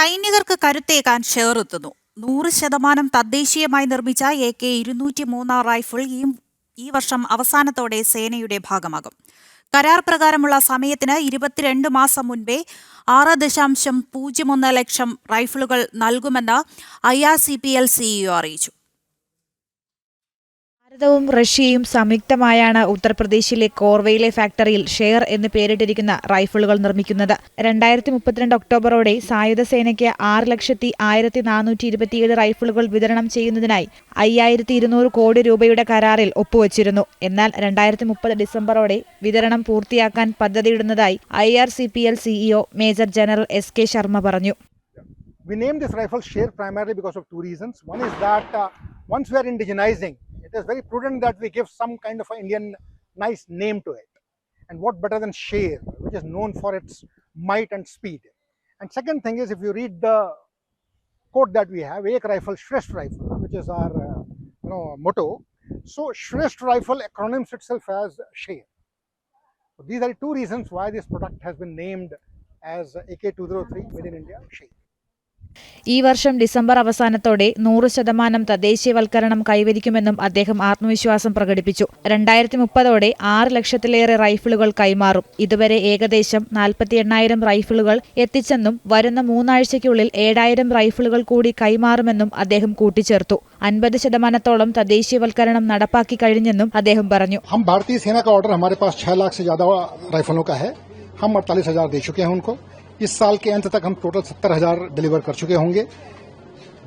സൈനികർക്ക് കരുത്തേകാൻ ഷെയർ എത്തുന്നു. നൂറ് ശതമാനം തദ്ദേശീയമായി നിർമ്മിച്ച എ കെ ഇരുന്നൂറ്റി മൂന്നാം റൈഫിൾ ഈ ഈ വർഷം അവസാനത്തോടെ സേനയുടെ ഭാഗമാകും. കരാർ പ്രകാരമുള്ള സമയത്തിന് ഇരുപത്തിരണ്ട് മാസം മുൻപേ ആറ് ദശാംശം പൂജ്യം ഒന്ന് ലക്ഷം റൈഫിളുകൾ നൽകുമെന്ന് I R C P L CEO അറിയിച്ചു. ഭാരതവും റഷ്യയും സംയുക്തമായാണ് ഉത്തർപ്രദേശിലെ കോർവയിലെ ഫാക്ടറിയിൽ ഷെയർ എന്ന് പേരിട്ടിരിക്കുന്ന റൈഫിളുകൾ നിർമ്മിക്കുന്നത്. രണ്ടായിരത്തി മുപ്പത്തിരണ്ട് ഒക്ടോബറോടെ സായുധ സേനയ്ക്ക് ആറ് ലക്ഷത്തി ആയിരത്തി നാനൂറ്റി ഇരുപത്തിയേഴ് റൈഫിളുകൾ വിതരണം ചെയ്യുന്നതിനായി അയ്യായിരത്തി ഇരുന്നൂറ് കോടി രൂപയുടെ കരാറിൽ ഒപ്പുവച്ചിരുന്നു. എന്നാൽ രണ്ടായിരത്തി മുപ്പത് ഡിസംബറോടെ വിതരണം പൂർത്തിയാക്കാൻ പദ്ധതിയിടുന്നതായി I R C P L CEO major general S K Sharma പറഞ്ഞു. We named this rifle Share primarily because of two reasons. One is that uh, once we are indigenizing, it is very prudent that we give some kind of an Indian nice name to it. And what better than Share, which is known for its might and speed. And second thing is, if you read the quote that we have, Ek Rifle, Shresth Rifle, which is our uh, you know motto. So Shresth Rifle acronyms itself as Share. So these are two reasons why this product has been named as AK203 within India Share. ഈ വർഷം December അവസാനത്തോടെ നൂറ് ശതമാനം തദ്ദേശീയവൽക്കരണം കൈവരിക്കുമെന്നും അദ്ദേഹം ആത്മവിശ്വാസം പ്രകടിപ്പിച്ചു രണ്ടായിരത്തി മുപ്പതോടെ ആറ് ലക്ഷത്തിലേറെ റൈഫിളുകൾ കൈമാറും ഇതുവരെ ഏകദേശം നാൽപ്പത്തി എണ്ണായിരം റൈഫിളുകൾ എത്തിച്ചെന്നും വരുന്ന മൂന്നാഴ്ചയ്ക്കുള്ളിൽ ഏഴായിരം റൈഫിളുകൾ കൂടി കൈമാറുമെന്നും അദ്ദേഹം കൂട്ടിച്ചേർത്തു അൻപത് ശതമാനത്തോളം തദ്ദേശീയവൽക്കരണം നടപ്പാക്കി കഴിഞ്ഞെന്നും അദ്ദേഹം പറഞ്ഞു हम भारतीय सेना का ऑर्डर हमारे पास छह लाख से ज्यादा राइफलों का है हम अड़तालीस हजार दे चुके हैं उनको इस साल के अंत तक हम टोटल सत्तर हज़ार डिलीवर कर चुके होंगे।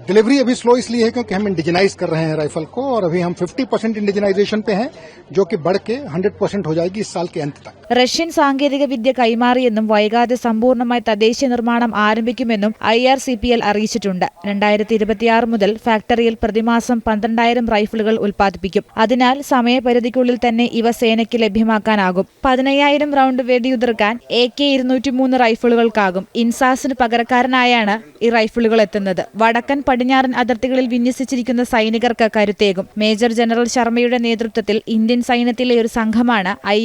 डिलीवरी अभी स्लो इसलिए है क्योंकि हम इंडिजिनाइज कर रहे हैं राइफल को और अभी हम 50 परसेंट इंडिजिनाइजेशन पे हैं जो कि बढ़ के 100 परसेंट हो जाएगी इस साल के अंत तक റഷ്യൻ സാങ്കേതിക വിദ്യ കൈമാറിയെന്നും വൈകാതെ സമ്പൂർണ്ണമായി തദ്ദേശീയ നിർമ്മാണം ആരംഭിക്കുമെന്നും I R C P L അറിയിച്ചിട്ടുണ്ട് രണ്ടായിരത്തി ഇരുപത്തിയാറ് മുതൽ ഫാക്ടറിയിൽ പ്രതിമാസം പന്ത്രണ്ടായിരം റൈഫിളുകൾ ഉൽപ്പാദിപ്പിക്കും അതിനാൽ സമയപരിധിക്കുള്ളിൽ തന്നെ ഇവ സേനയ്ക്ക് ലഭ്യമാക്കാനാകും പതിനയ്യായിരം റൗണ്ട് വെടിയുതിർക്കാൻ എ കെ ഇരുന്നൂറ്റിമൂന്ന് റൈഫിളുകൾക്കാകും ഇൻസാസിന് പകരക്കാരനായാണ് ഈ റൈഫിളുകൾ എത്തുന്നത് വടക്കൻ പടിഞ്ഞാറൻ അതിർത്തികളിൽ വിന്യസിച്ചിരിക്കുന്ന സൈനികർക്ക് കരുത്തേകും. മേജർ ജനറൽ ശർമ്മയുടെ നേതൃത്വത്തിൽ ഇന്ത്യൻ സൈന്യത്തിലെ ഒരു സംഘമാണ് ഐ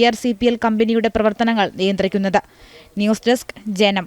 കമ്പനിയുടെ പ്രവർത്തനങ്ങൾ നിയന്ത്രിക്കുന്നത്. ന്യൂസ് ഡെസ്ക് ജനം.